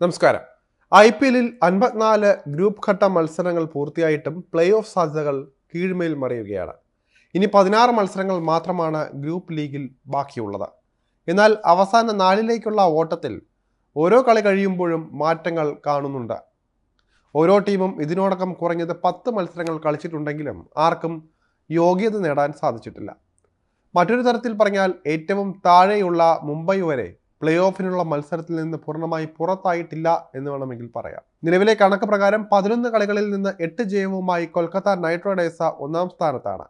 നമസ്കാരം. I P എല്ലിൽ അൻപത്തിനാല് ഗ്രൂപ്പ് ഘട്ട മത്സരങ്ങൾ പൂർത്തിയായിട്ടും പ്ലേ ഓഫ് സാധ്യതകൾ കീഴ്മേൽ മറിയുകയാണ്. ഇനി പതിനാറ് മത്സരങ്ങൾ മാത്രമാണ് ഗ്രൂപ്പ് ലീഗിൽ ബാക്കിയുള്ളത്. എന്നാൽ അവസാന നാലിലേക്കുള്ള ഓട്ടത്തിൽ ഓരോ കളി കഴിയുമ്പോഴും മാറ്റങ്ങൾ കാണുന്നുണ്ട്. ഓരോ ടീമും ഇതിനോടകം കുറഞ്ഞത് പത്ത് മത്സരങ്ങൾ കളിച്ചിട്ടുണ്ടെങ്കിലും ആർക്കും യോഗ്യത നേടാൻ സാധിച്ചിട്ടില്ല. മറ്റൊരു തരത്തിൽ പറഞ്ഞാൽ ഏറ്റവും താഴെയുള്ള മുംബൈ വരെ പ്ലേ ഓഫിനുള്ള മത്സരത്തിൽ നിന്ന് പൂർണമായി പുറത്തായിട്ടില്ല എന്ന് വേണമെങ്കിൽ പറയാം. നിലവിലെ കണക്ക് പ്രകാരം പതിനൊന്ന് കളികളിൽ നിന്ന് എട്ട് ജയവുമായി കൊൽക്കത്ത നൈറ്റ് റൈഡേഴ്സ് ഒന്നാം സ്ഥാനത്താണ്.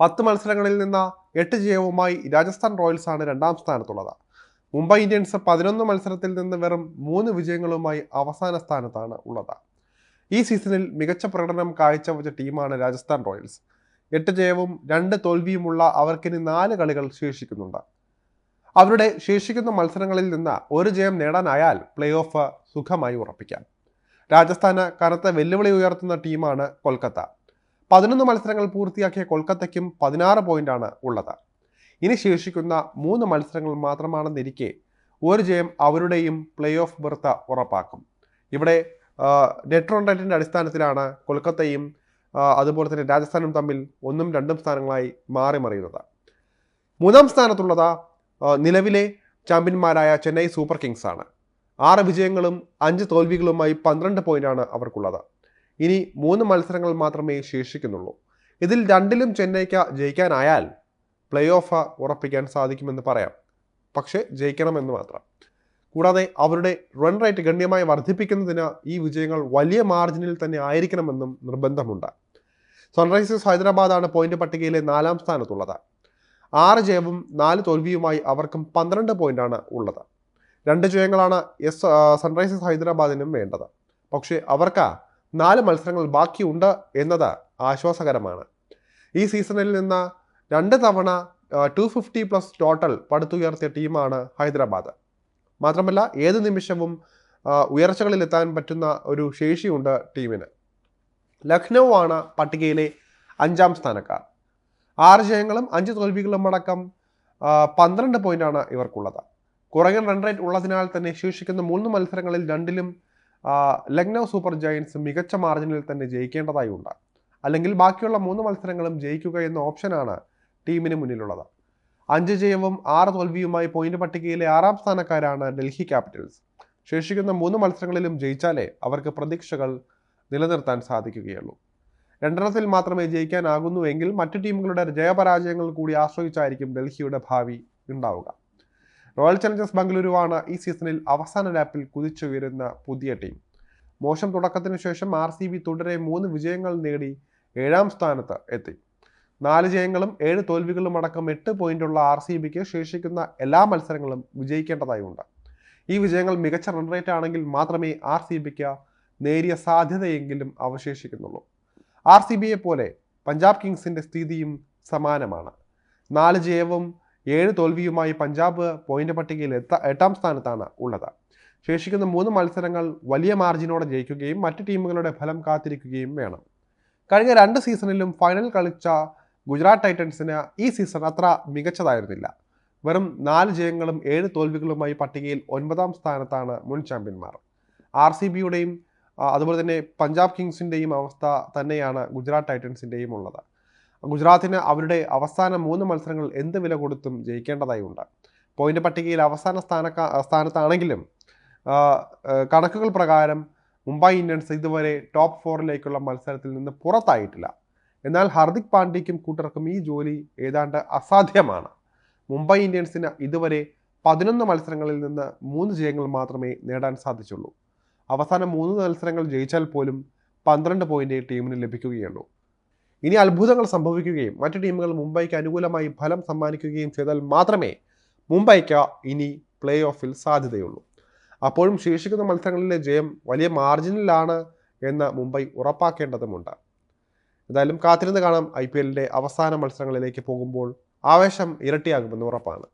പത്ത് മത്സരങ്ങളിൽ നിന്ന് എട്ട് ജയവുമായി രാജസ്ഥാൻ റോയൽസ് ആണ് രണ്ടാം സ്ഥാനത്തുള്ളത്. മുംബൈ ഇന്ത്യൻസ് പതിനൊന്ന് മത്സരത്തിൽ നിന്ന് വെറും മൂന്ന് വിജയങ്ങളുമായി അവസാന സ്ഥാനത്താണ് ഉള്ളത്. ഈ സീസണിൽ മികച്ച പ്രകടനം കാഴ്ചവെച്ച ടീമാണ് രാജസ്ഥാൻ റോയൽസ്. എട്ട് ജയവും രണ്ട് തോൽവിയുമുള്ള അവർക്കിനി നാല് കളികൾ ശേഷിക്കുന്നുണ്ട്. അവരുടെ ശേഷിക്കുന്ന മത്സരങ്ങളിൽ നിന്ന് ഒരു ജയം നേടാനായാൽ പ്ലേ ഓഫ് സുഖമായി ഉറപ്പിക്കാം. രാജസ്ഥാന് കനത്ത വെല്ലുവിളി ഉയർത്തുന്ന ടീമാണ് കൊൽക്കത്ത. പതിനൊന്ന് മത്സരങ്ങൾ പൂർത്തിയാക്കിയ കൊൽക്കത്തയ്ക്കും പതിനാറ് പോയിന്റാണ് ഉള്ളത്. ഇനി ശേഷിക്കുന്ന മൂന്ന് മത്സരങ്ങൾ മാത്രമാണെന്നിരിക്കെ ഒരു ജയം അവരുടെയും പ്ലേ ഓഫ് ബർത്ത് ഉറപ്പാക്കും. ഇവിടെ നെറ്റ് അടിസ്ഥാനത്തിലാണ് കൊൽക്കത്തയും അതുപോലെ തന്നെ രാജസ്ഥാനും തമ്മിൽ ഒന്നും രണ്ടും സ്ഥാനങ്ങളായി മാറി മറിയുന്നത് മൂന്നാം സ്ഥാനത്തുള്ളത് നിലവിലെ ചാമ്പ്യന്മാരായ ചെന്നൈ സൂപ്പർ കിങ്സ് ആണ്. ആറ് വിജയങ്ങളും അഞ്ച് തോൽവികളുമായി പന്ത്രണ്ട് പോയിന്റാണ് അവർക്കുള്ളത്. ഇനി മൂന്ന് മത്സരങ്ങൾ മാത്രമേ ശേഷിക്കുന്നുള്ളൂ. ഇതിൽ രണ്ടിലും ചെന്നൈക്ക് ജയിക്കാനായാൽ പ്ലേ ഓഫ് ഉറപ്പിക്കാൻ സാധിക്കുമെന്ന് പറയാം. പക്ഷേ ജയിക്കണമെന്ന് മാത്രം. കൂടാതെ അവരുടെ റൺ റേറ്റ് ഗണ്യമായി വർദ്ധിപ്പിക്കുന്നതിന് ഈ വിജയങ്ങൾ വലിയ മാർജിനിൽ തന്നെ ആയിരിക്കണമെന്നും നിർബന്ധമുണ്ട്. സൺറൈസേഴ്സ് ഹൈദരാബാദാണ് പോയിന്റ് പട്ടികയിലെ നാലാം സ്ഥാനത്തുള്ളത്. ആറ് ജയവും നാല് തോൽവിയുമായി അവർക്കും പന്ത്രണ്ട് പോയിന്റാണ് ഉള്ളത്. രണ്ട് ജയങ്ങളാണ് എസ് സൺറൈസേഴ്സ് ഹൈദരാബാദിനും വേണ്ടത്. പക്ഷേ അവർക്ക് നാല് മത്സരങ്ങൾ ബാക്കിയുണ്ട് എന്നത് ആശ്വാസകരമാണ്. ഈ സീസണിൽ നിന്ന് രണ്ട് തവണ ടു ഫിഫ്റ്റി പ്ലസ് ടോട്ടൽ പടുത്തുയർത്തിയ ടീമാണ് ഹൈദരാബാദ്. മാത്രമല്ല ഏത് നിമിഷവും ഉയർച്ചകളിൽ എത്താൻ പറ്റുന്ന ഒരു ശേഷിയുണ്ട് ടീമിന്. ലക്നൗവാണ് പട്ടികയിലെ അഞ്ചാം സ്ഥാനക്കാർ. ആറ് ജയങ്ങളും അഞ്ച് തോൽവികളും അടക്കം പന്ത്രണ്ട് പോയിന്റാണ് ഇവർക്കുള്ളത്. കുറഞ്ഞ റൺ റേറ്റ് ഉള്ളതിനാൽ തന്നെ ശേഷിക്കുന്ന മൂന്ന് മത്സരങ്ങളിൽ രണ്ടിലും ലക്നൗ സൂപ്പർ ജയൻസ് മികച്ച മാർജിനിൽ തന്നെ ജയിക്കേണ്ടതായി ഉണ്ട്. അല്ലെങ്കിൽ ബാക്കിയുള്ള മൂന്ന് മത്സരങ്ങളും ജയിക്കുക എന്ന ഓപ്ഷനാണ് ടീമിന് മുന്നിലുള്ളത്. അഞ്ച് ജയവും ആറ് തോൽവിയുമായി പോയിന്റ് പട്ടികയിലെ ആറാം സ്ഥാനക്കാരാണ് ഡൽഹി ക്യാപിറ്റൽസ് ശേഷിക്കുന്ന മൂന്ന് മത്സരങ്ങളിലും ജയിച്ചാലേ അവർക്ക് പ്രതീക്ഷകൾ നിലനിർത്താൻ സാധിക്കുകയുള്ളൂ. രണ്ടെണ്ണത്തിൽ മാത്രമേ ജയിക്കാനാകുന്നുവെങ്കിൽ മറ്റു ടീമുകളുടെ ജയപരാജയങ്ങൾ കൂടി ആശ്രയിച്ചായിരിക്കും ഡൽഹിയുടെ ഭാവി ഉണ്ടാവുക. റോയൽ ചലഞ്ചേഴ്സ് ബംഗളൂരുവാണ് ഈ സീസണിൽ അവസാന ലാപ്പിൽ കുതിച്ചുയരുന്ന പുതിയ ടീം. മോശം തുടക്കത്തിനു ശേഷം ആർ സി ബി തുടരെ മൂന്ന് വിജയങ്ങൾ നേടി ഏഴാം സ്ഥാനത്ത് എത്തി. നാല് ജയങ്ങളും ഏഴ് തോൽവികളും അടക്കം എട്ട് പോയിന്റുള്ള ആർ സി ബിക്ക് ശേഷിക്കുന്ന എല്ലാ മത്സരങ്ങളും വിജയിക്കേണ്ടതായുണ്ട്. ഈ വിജയങ്ങൾ മികച്ച റൺ റേറ്റ് ആണെങ്കിൽ മാത്രമേ ആർ സി ബിക്ക് നേരിയ സാധ്യതയെങ്കിലും അവശേഷിക്കുന്നുള്ളൂ. ആർ സി ബിയെ പോലെ പഞ്ചാബ് കിങ്സിന്റെ സ്ഥിതിയും സമാനമാണ്. നാല് ജയവും ഏഴ് തോൽവിയുമായി പഞ്ചാബ് പോയിന്റ് പട്ടികയിൽ എത്ത എട്ടാം സ്ഥാനത്താണ് ഉള്ളത്. ശേഷിക്കുന്ന മൂന്ന് മത്സരങ്ങൾ വലിയ മാർജിനോടെ ജയിക്കുകയും മറ്റ് ടീമുകളുടെ ഫലം കാത്തിരിക്കുകയും വേണം. കഴിഞ്ഞ രണ്ട് സീസണിലും ഫൈനൽ കളിച്ച ഗുജറാത്ത് ടൈറ്റൻസിന് ഈ സീസൺ അത്ര മികച്ചതായിരുന്നില്ല. വെറും നാല് ജയങ്ങളും ഏഴ് തോൽവികളുമായി പട്ടികയിൽ ഒൻപതാം സ്ഥാനത്താണ് മുൻ ചാമ്പ്യന്മാർ. ആർ സി ബിയുടെയും അതുപോലെ തന്നെ പഞ്ചാബ് കിങ്സിന്റെയും അവസ്ഥ തന്നെയാണ് ഗുജറാത്ത് ടൈറ്റൻസിന്റെയും ഉള്ളത്. ഗുജറാത്തിന് അവരുടെ അവസാന മൂന്ന് മത്സരങ്ങൾ എന്ത് വില കൊടുത്തും ജയിക്കേണ്ടതായി ഉണ്ട്. പോയിന്റ് പട്ടികയിൽ അവസാന സ്ഥാനക്കാ സ്ഥാനത്താണെങ്കിലും കണക്കുകൾ പ്രകാരം മുംബൈ ഇന്ത്യൻസ് ഇതുവരെ ടോപ്പ് ഫോറിലേക്കുള്ള മത്സരത്തിൽ നിന്ന് പുറത്തായിട്ടില്ല. എന്നാൽ ഹാർദിക് പാണ്ഡ്യയ്ക്കും കൂട്ടർക്കും ഈ ജോലി ഏതാണ്ട് അസാധ്യമാണ്. മുംബൈ ഇന്ത്യൻസിന് ഇതുവരെ പതിനൊന്ന് മത്സരങ്ങളിൽ നിന്ന് മൂന്ന് ജയങ്ങൾ മാത്രമേ നേടാൻ സാധിച്ചുള്ളൂ. അവസാന മൂന്ന് മത്സരങ്ങൾ ജയിച്ചാൽ പോലും പന്ത്രണ്ട് പോയിന്റ് ടീമിന് ലഭിക്കുകയുള്ളൂ. ഇനി അത്ഭുതങ്ങൾ സംഭവിക്കുകയും മറ്റു ടീമുകൾ മുംബൈക്ക് അനുകൂലമായി ഫലം സമ്മാനിക്കുകയും ചെയ്താൽ മാത്രമേ മുംബൈക്ക് ഇനി പ്ലേ ഓഫിൽ സാധ്യതയുള്ളൂ. അപ്പോഴും ശേഷിക്കുന്ന മത്സരങ്ങളിലെ ജയം വലിയ മാർജിനിലാണ് എന്ന് മുംബൈ ഉറപ്പാക്കേണ്ടതുമുണ്ട്. എന്തായാലും കാത്തിരുന്ന് കാണാം ഐ പി എല്ലിന്റെ അവസാന മത്സരങ്ങളിലേക്ക് പോകുമ്പോൾ ആവേശം ഇരട്ടിയാകുമെന്ന് ഉറപ്പാണ്.